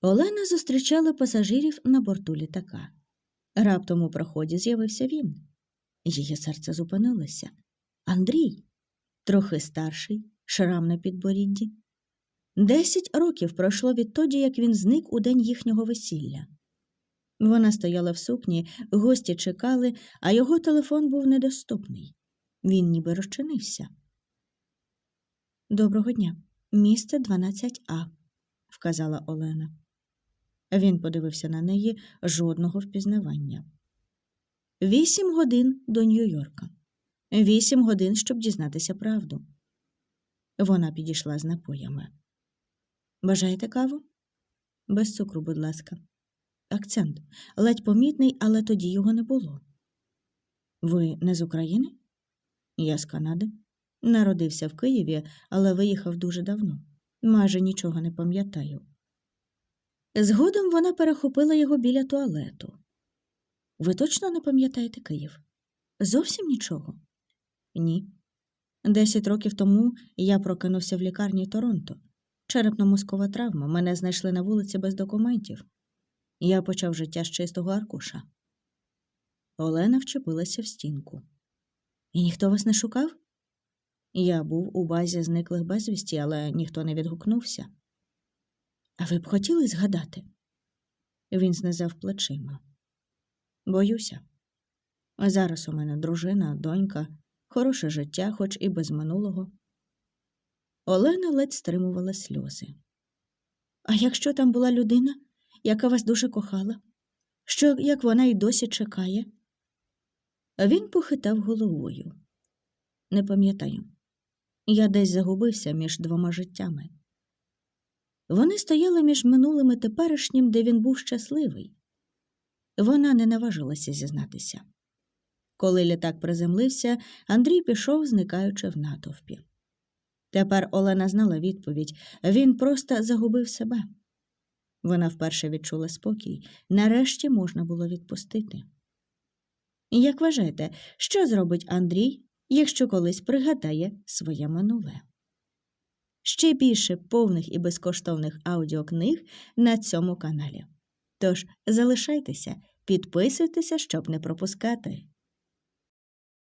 Олена зустрічала пасажирів на борту літака. Раптом у проході з'явився він. Її серце зупинилося. Андрій, трохи старший, шрам на підборідді. Десять років пройшло відтоді, як він зник у день їхнього весілля. Вона стояла в сукні, гості чекали, а його телефон був недоступний. Він ніби розчинився. Доброго дня. Місце 12А, вказала Олена. Він подивився на неї жодного впізнавання. Вісім годин до Нью-Йорка. Вісім годин, щоб дізнатися правду. Вона підійшла з напоями. Бажаєте каву? Без цукру, будь ласка. Акцент ледь помітний, але тоді його не було. Ви не з України? Я з Канади. Народився в Києві, але виїхав дуже давно. Майже нічого не пам'ятаю. Згодом вона перехопила його біля туалету. Ви точно не пам'ятаєте Київ? Зовсім нічого? Ні. Десять років тому я прокинувся в лікарні Торонто. Черепно-мозкова травма. Мене знайшли на вулиці без документів. Я почав життя з чистого аркуша. Олена вчепилася в стінку. І ніхто вас не шукав? Я був у базі зниклих безвісті, але ніхто не відгукнувся. А ви б хотіли згадати? Він знизав плечима. Боюся. Зараз у мене дружина, донька, хороше життя, хоч і без минулого. Олена ледь стримувала сльози. А якщо там була людина, яка вас дуже кохала, що як вона й досі чекає? Він похитав головою. Не пам'ятаю. Я десь загубився між двома життями. Вони стояли між минулим і теперішнім, де він був щасливий. Вона не наважилася зізнатися. Коли літак приземлився, Андрій пішов, зникаючи в натовпі. Тепер Олена знала відповідь він просто загубив себе. Вона вперше відчула спокій, нарешті можна було відпустити. Як вважаєте, що зробить Андрій, якщо колись пригадає своє минуле? Ще більше повних і безкоштовних аудіокниг на цьому каналі. Тож залишайтеся, підписуйтеся, щоб не пропускати.